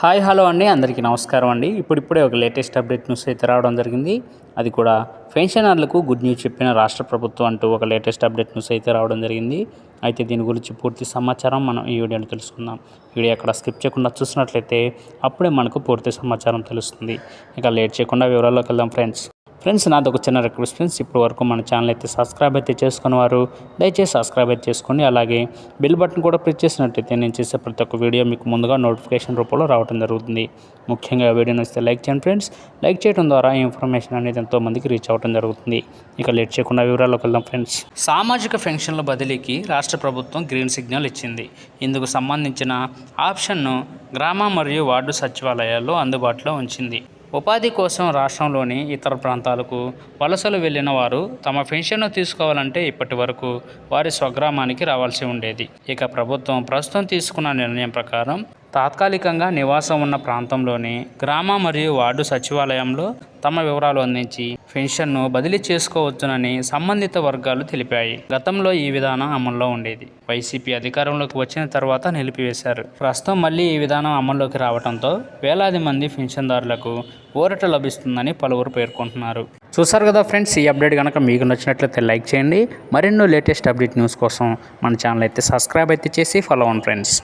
Hi hello అండి. అందరికీ నమస్కారం అండి. ఇప్పుడిప్పుడే ఒక లేటెస్ట్ అప్డేట్ న్యూస్ అయితే రావడం జరిగింది. అది కూడా పెన్షనర్లకు గుడ్ న్యూస్ చెప్పిన రాష్ట్ర ప్రభుత్వం అంటూ ఒక లేటెస్ట్ అప్డేట్ న్యూస్ అయితే రావడం జరిగింది. అయితే దీని గురించి పూర్తి సమాచారం మనం ఈ వీడియోలో తెలుసుకుందాం. వీడియో అక్కడ స్కిప్ చేయకుండా చూసినట్లయితే అప్పుడే మనకు పూర్తి సమాచారం తెలుస్తుంది. ఇక లేట్ చేయకుండా వివరాల్లోకి వెళ్దాం ఫ్రెండ్స్. ఫ్రెండ్స్ నాది ఒక చిన్న రిక్వెస్ట్ ఫ్రెండ్స్. ఇప్పటి వరకు మన ఛానల్ అయితే సబ్స్క్రైబ్ అయితే చేసుకున్న వారు దయచేసి సబ్స్క్రైబ్ అయితే చేసుకోండి. అలాగే బిల్ బటన్ కూడా ప్రెస్ చేసినట్టయితే నేను చేసే ప్రతి ఒక్క వీడియో మీకు ముందుగా నోటిఫికేషన్ రూపంలో రావడం జరుగుతుంది. ముఖ్యంగా వీడియో నచ్చితే లైక్ చేయండి ఫ్రెండ్స్. లైక్ చేయడం ద్వారా ఇన్ఫర్మేషన్ అనేది ఎంతోమందికి రీచ్ అవ్వడం జరుగుతుంది. ఇక లేట్ చేయకుండా వివరాల్లోకి వెళ్దాం ఫ్రెండ్స్. సామాజిక పెన్షన్ల బదిలీకి రాష్ట్ర ప్రభుత్వం గ్రీన్ సిగ్నల్ ఇచ్చింది. ఇందుకు సంబంధించిన ఆప్షన్ను గ్రామ మరియు వార్డు సచివాలయాల్లో అందుబాటులో ఉంచింది. ఉపాధి కోసం రాష్ట్రంలోని ఇతర ప్రాంతాలకు వలసలు వెళ్ళిన వారు తమ పెన్షన్ను తీసుకోవాలంటే ఇప్పటి వరకు వారి స్వగ్రామానికి రావాల్సి ఉండేది. ఇక ప్రభుత్వం ప్రస్తుతం తీసుకున్న నిర్ణయం ప్రకారం తాత్కాలికంగా నివాసం ఉన్న ప్రాంతంలోని గ్రామ మరియు వార్డు సచివాలయంలో తమ వివరాలు అందించి పెన్షన్ను బదిలీ చేసుకోవచ్చునని సంబంధిత వర్గాలు తెలిపాయి. గతంలో ఈ విధానం అమల్లో ఉండేది. వైసీపీ అధికారంలోకి వచ్చిన తర్వాత నిలిపివేశారు. ప్రస్తుతం మళ్ళీ ఈ విధానం అమల్లోకి రావడంతో వేలాది మంది పెన్షన్దారులకు ఊరట లభిస్తుందని పలువురు పేర్కొంటున్నారు. చూసారు కదా ఫ్రెండ్స్ ఈ అప్డేట్ కనుక మీకు నచ్చినట్లయితే లైక్ చేయండి. మరెన్నో లేటెస్ట్ అప్డేట్ న్యూస్ కోసం మన ఛానల్ అయితే సబ్స్క్రైబ్ అయితే చేసి ఫాలో అవ్వండి ఫ్రెండ్స్.